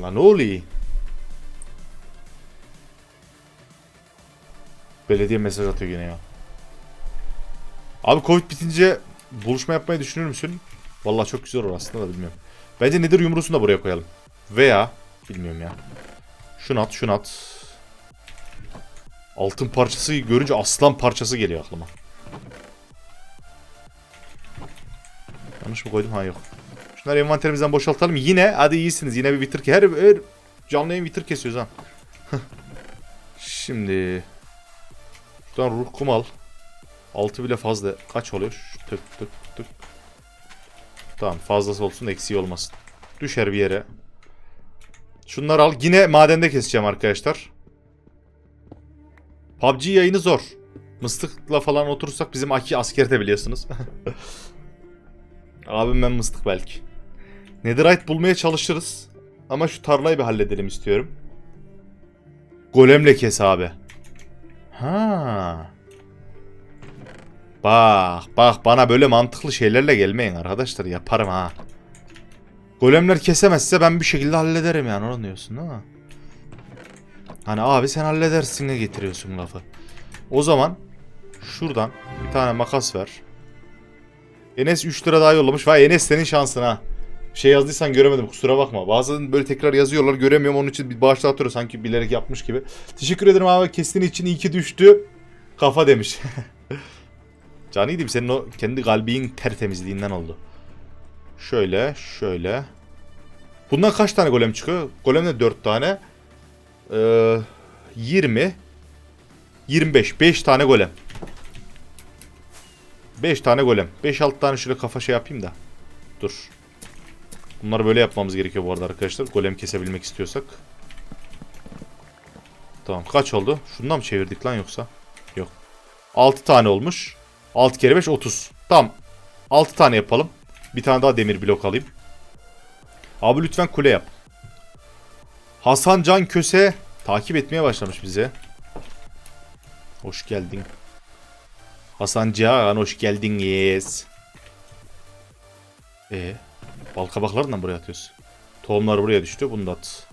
Lan ne oluyor? Belediye mesaj atıyor yine ya. Abi Covid bitince buluşma yapmayı düşünür müsün? Vallahi çok güzel olur aslında da bilmiyorum. Bence nedir yumruğunu da buraya koyalım. Veya bilmiyorum ya. Şunu at, şunu at. Altın parçası görünce aslan parçası geliyor aklıma. Yanlış mı koydum? Ha yok. Şunları envanterimizden boşaltalım. Yine hadi iyisiniz. Yine bir bitir her, her canlı yayın bitir kesiyoruz ha. Şimdi Şuradan ruh kum al. 6 bile fazla. Kaç oluyor? Tık tık tık. Tamam fazlası olsun eksiği olmasın. Düşer bir yere. Şunları al. Yine madende keseceğim arkadaşlar. PUBG yayını zor. Mıstıkla falan oturursak bizim Aki asker de biliyorsunuz. Abim ben mıstık belki. Netherite bulmaya çalışırız. Ama şu tarlayı bir halledelim istiyorum. Golemle kes abi. Ha. Bak bak bana böyle mantıklı şeylerle gelmeyin arkadaşlar yaparım ha. Golemler kesemezse ben bir şekilde hallederim yani onu diyorsun değil mi? Hani abi sen halledersin ne getiriyorsun lafı. O zaman şuradan bir tane makas ver. Enes 3 lira daha yollamış. Vay Enes senin şansın ha. Şey yazdıysan göremedim kusura bakma. Bazen böyle tekrar yazıyorlar göremiyorum onun için bir bağışla atıyor sanki bilerek yapmış gibi. Teşekkür ederim abi kestiğin için iyi ki düştü. Kafa demiş. Canıydım senin o kendi kalbin tertemizliğinden oldu. Şöyle şöyle. Bundan kaç tane golem çıkıyor? Golemde 4 tane. Ee, 20. 25. 5 tane golem. 5 tane golem. 5-6 tane şöyle kafa şey yapayım da. Dur. Bunları böyle yapmamız gerekiyor bu arada arkadaşlar. Golem kesebilmek istiyorsak. Tamam kaç oldu? Şundan mı çevirdik lan yoksa? Yok. 6 tane olmuş. 6 kere 5 30. Tamam. 6 tane yapalım. Bir tane daha demir blok alayım. Abi lütfen kule yap. Hasan Can Köse takip etmeye başlamış bize. Hoş geldin. Hasan Can hoş geldin yes. Ee, bal kabaklarından buraya atıyoruz. Tohumlar buraya düştü. Bunu da at.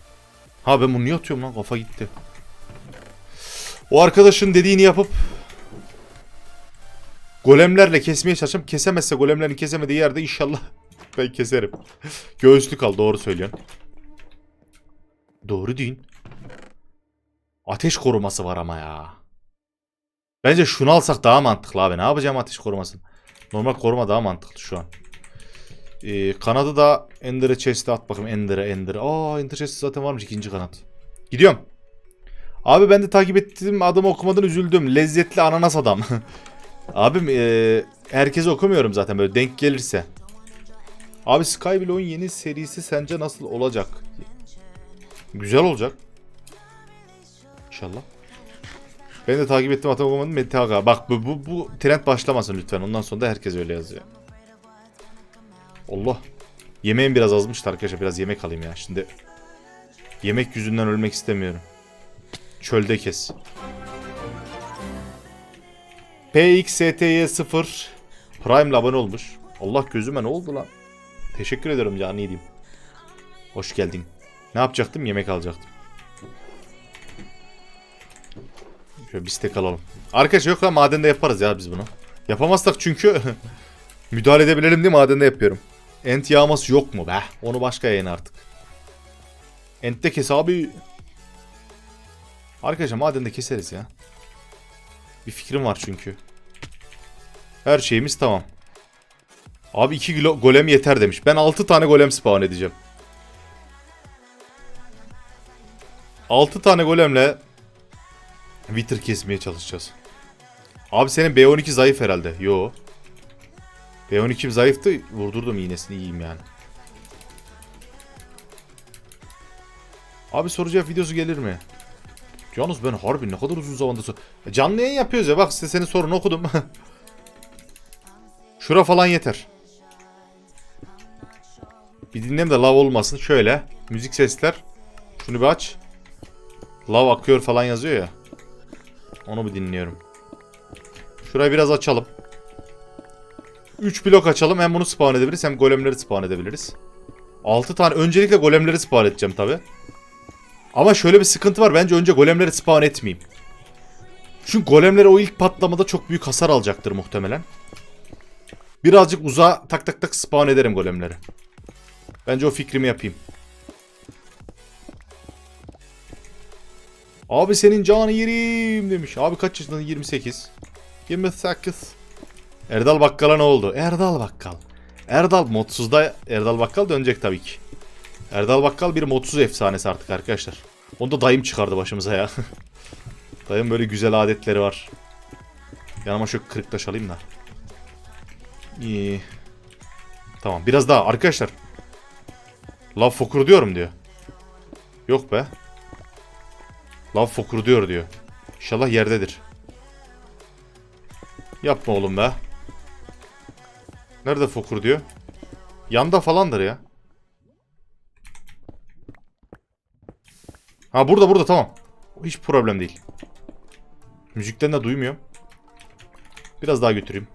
Ha ben bunu niye atıyorum lan? Kafa gitti. O arkadaşın dediğini yapıp golemlerle kesmeye çalışacağım. Kesemezse golemlerin kesemediği yerde inşallah ben keserim. Göğüslük al doğru söylüyorsun. Doğru değil. Ateş koruması var ama ya. Bence şunu alsak daha mantıklı abi. Ne yapacağım ateş korumasını? Normal koruma daha mantıklı şu an. Ee, kanadı da Ender'e chest'e at bakayım. Ender'e Ender'e. Aa Ender chest'e zaten varmış ikinci kanat. Gidiyorum. Abi ben de takip ettiğim adımı okumadan üzüldüm. Lezzetli ananas adam. Abim ee, herkese okumuyorum zaten böyle denk gelirse. Abi Skyblock'un yeni serisi sence nasıl olacak? Güzel olacak. İnşallah. Ben de takip ettim atam okumadım. Mete Aga. Bak bu, bu, bu trend başlamasın lütfen. Ondan sonra da herkes öyle yazıyor. Allah. Yemeğim biraz azmıştı arkadaşlar. Biraz yemek alayım ya. Şimdi yemek yüzünden ölmek istemiyorum. Çölde kes. PXSTY0 Prime'le abone olmuş. Allah gözüme ne oldu lan? Teşekkür ederim canı diyeyim. Hoş geldin. Ne yapacaktım? Yemek alacaktım. Şöyle bir stek alalım. Arkadaşlar yok lan madende yaparız ya biz bunu. Yapamazsak çünkü müdahale edebilelim diye madende yapıyorum. Ent yağması yok mu be? Onu başka yayın artık. Ent'te kes abi. Arkadaşlar madende keseriz ya. Bir fikrim var çünkü. Her şeyimiz tamam. Abi 2 kilo golem yeter demiş. Ben 6 tane golem spawn edeceğim. 6 tane golemle Wither kesmeye çalışacağız. Abi senin B12 zayıf herhalde. Yo. B12'm zayıftı. Vurdurdum iğnesini iyiyim yani. Abi soru cevap videosu gelir mi? Yalnız ben harbi ne kadar uzun zamandır sor- E, Canlı yayın yapıyoruz ya bak size senin sorunu okudum. Şura falan yeter. Bir dinleyeyim de lav olmasın. Şöyle. Müzik sesler. Şunu bir aç. Lav akıyor falan yazıyor ya. Onu bir dinliyorum. Şurayı biraz açalım. 3 blok açalım. Hem bunu spawn edebiliriz hem golemleri spawn edebiliriz. 6 tane. Öncelikle golemleri spawn edeceğim tabi. Ama şöyle bir sıkıntı var. Bence önce golemleri spawn etmeyeyim. Çünkü golemleri o ilk patlamada çok büyük hasar alacaktır muhtemelen. Birazcık uzağa tak tak tak spawn ederim golemleri. Bence o fikrimi yapayım. Abi senin canı yerim demiş. Abi kaç yaşındasın? 28. 28. Erdal Bakkal'a ne oldu? Erdal Bakkal. Erdal modsuzda Erdal Bakkal dönecek tabii ki. Erdal Bakkal bir modsuz efsanesi artık arkadaşlar. Onu da dayım çıkardı başımıza ya. dayım böyle güzel adetleri var. Yanıma şu kırık taş alayım da. İyi. Tamam biraz daha arkadaşlar. Lav fokur diyorum diyor. Yok be. Lav fokur diyor diyor. İnşallah yerdedir. Yapma oğlum be. Nerede fokur diyor? Yanda falandır ya. Ha burada burada tamam. Hiç problem değil. Müzikten de duymuyorum. Biraz daha götüreyim.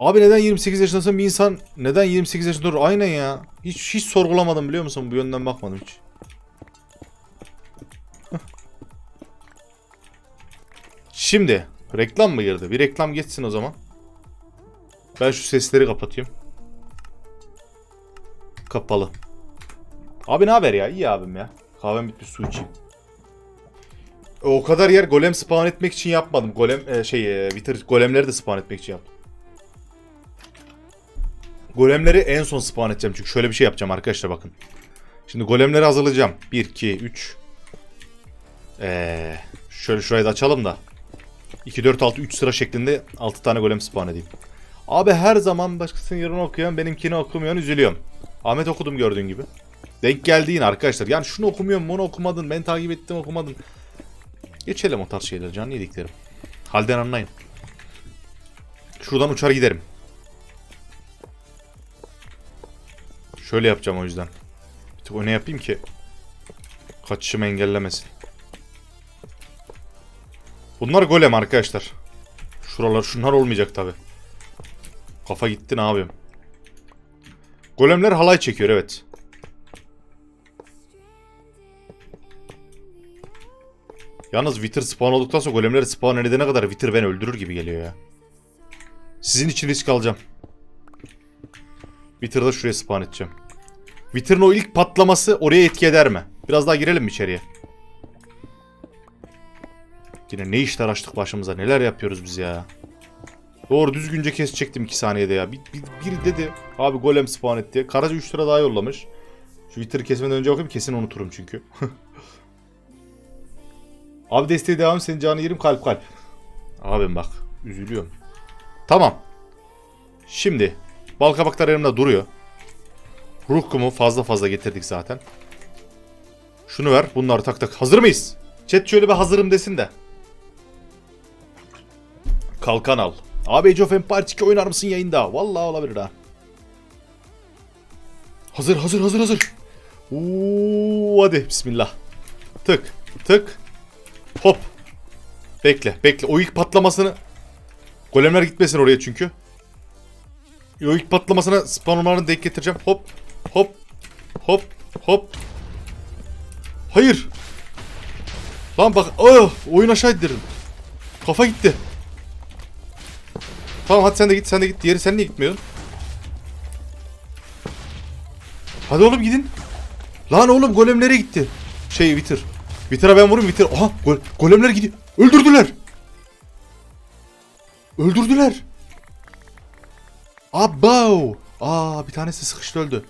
Abi neden 28 yaşındasın bir insan neden 28 yaşında durur? Aynen ya. Hiç hiç sorgulamadım biliyor musun? Bu yönden bakmadım hiç. Şimdi reklam mı girdi? Bir reklam geçsin o zaman. Ben şu sesleri kapatıyorum. Kapalı. Abi ne haber ya? İyi abim ya. Kahvem bitti su içeyim. O kadar yer golem spawn etmek için yapmadım. Golem e, şey e, Wither golemleri de spawn etmek için yaptım. Golemleri en son spawn edeceğim çünkü şöyle bir şey yapacağım arkadaşlar bakın. Şimdi golemleri hazırlayacağım. 1 2 3 ee, şöyle şurayı da açalım da 2 4 6 3 sıra şeklinde 6 tane golem spawn edeyim. Abi her zaman başkasının yerini okuyan benimkini okumuyorsun üzülüyorum. Ahmet okudum gördüğün gibi. Denk geldi yine arkadaşlar. Yani şunu okumuyorum bunu okumadın. Ben takip ettim okumadın. Geçelim o tarz şeyleri canlı yediklerim. Halden anlayın. Şuradan uçar giderim. Şöyle yapacağım o yüzden. Bir tık öne yapayım ki kaçışımı engellemesin. Bunlar golem arkadaşlar. Şuralar şunlar olmayacak tabi. Kafa gitti ne yapayım. Golemler halay çekiyor evet. Yalnız Wither spawn olduktan sonra golemleri spawn edene kadar Wither beni öldürür gibi geliyor ya. Sizin için risk alacağım. Wither'da şuraya spawn edeceğim. Wither'ın o ilk patlaması oraya etki eder mi? Biraz daha girelim mi içeriye? Yine ne işler açtık başımıza. Neler yapıyoruz biz ya. Doğru düzgünce kesecektim 2 saniyede ya. Bir, bir, biri dedi abi golem spawn et diye. Karaca 3 lira daha yollamış. Şu Twitter'ı kesmeden önce bakayım kesin unuturum çünkü. abi desteği devam senin canı yerim kalp kalp. Abim bak üzülüyorum. Tamam. Şimdi bal kabaklar yanımda duruyor. Ruh kumu fazla fazla getirdik zaten. Şunu ver. Bunları tak tak. Hazır mıyız? Chat şöyle bir hazırım desin de. Kalkan al. Abi Age of Empires 2 oynar mısın yayında? Vallahi olabilir ha. Hazır hazır hazır hazır. Oo, hadi bismillah. Tık tık. Hop. Bekle bekle. O ilk patlamasını. Golemler gitmesin oraya çünkü. O ilk patlamasına spawnlarını denk getireceğim. Hop. Hop. Hop. Hop. Hayır. Lan bak. Oh, oyun aşağı indirdim. Kafa gitti. Tamam hadi sen de git sen de git. Diğeri sen niye gitmiyorsun? Hadi oğlum gidin. Lan oğlum golemlere gitti. Şey Wither. Wither'a ben vurayım Wither. Aha go golemler gidiyor. Öldürdüler. Öldürdüler. Abav. Aa bir tanesi sıkıştı öldü.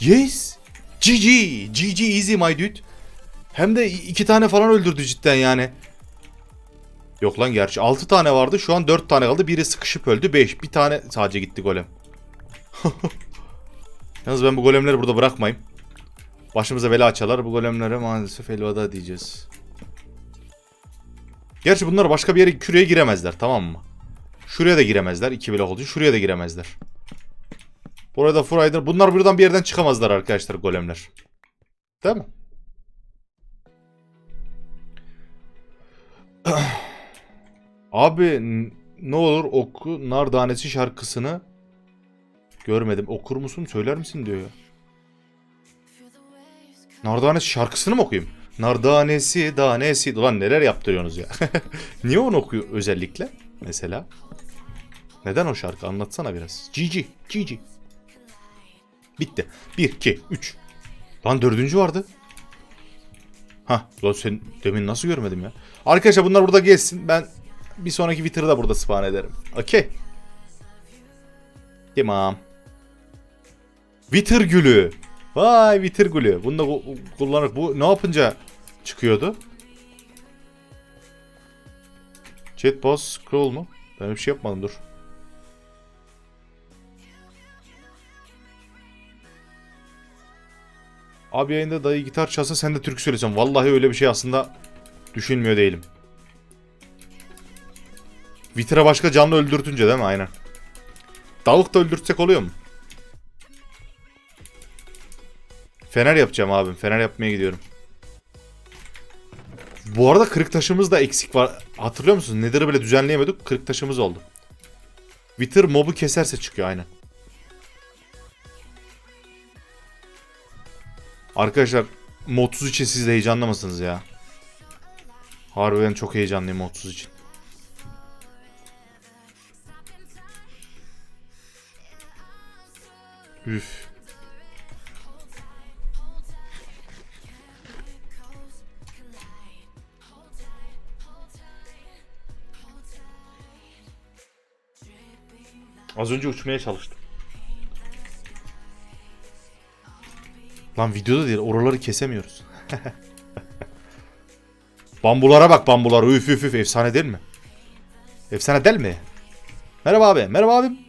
Yes. GG. GG easy my dude. Hem de iki tane falan öldürdü cidden yani. Yok lan gerçi 6 tane vardı. Şu an 4 tane kaldı. Biri sıkışıp öldü. 5. Bir tane sadece gitti golem. Yalnız ben bu golemleri burada bırakmayayım. Başımıza bela açarlar. Bu golemlere maalesef elveda diyeceğiz. Gerçi bunlar başka bir yere küreye giremezler tamam mı? Şuraya da giremezler. 2 blok oldu. Şuraya da giremezler. Burada Furaydır. Bunlar buradan bir yerden çıkamazlar arkadaşlar golemler. Değil mi? Abi ne olur oku nar tanesi şarkısını görmedim. Okur musun söyler misin diyor ya. Nar tanesi şarkısını mı okuyayım? Nar tanesi tanesi. Ulan neler yaptırıyorsunuz ya. Niye onu okuyor özellikle? Mesela. Neden o şarkı? Anlatsana biraz. Cici. Cici. Bitti. 1, 2, 3. Lan dördüncü vardı. Ha, lan sen demin nasıl görmedim ya? Arkadaşlar bunlar burada gezsin. Ben bir sonraki Twitter'ı da burada spawn ederim. Okey. Tamam. Twitter gülü. Vay Twitter gülü. Bunu da ku- kullanır. Bu ne yapınca çıkıyordu? Chat boss scroll mu? Ben bir şey yapmadım dur. Abi yayında dayı gitar çalsa sen de türkü söylesen. Vallahi öyle bir şey aslında düşünmüyor değilim. Vitra başka canlı öldürtünce değil mi? Aynen. Davuk da öldürtsek oluyor mu? Fener yapacağım abim. Fener yapmaya gidiyorum. Bu arada kırık taşımız da eksik var. Hatırlıyor musunuz? Nether'ı bile düzenleyemiyorduk. Kırık taşımız oldu. Wither mobu keserse çıkıyor aynen. Arkadaşlar modsuz için siz de heyecanlı mısınız ya? Harbiden çok heyecanlıyım modsuz için. Üf. Az önce uçmaya çalıştım. Lan videoda değil oraları kesemiyoruz. bambulara bak bambulara üf üf üf efsane değil mi? Efsane değil mi? Merhaba abi merhaba abim.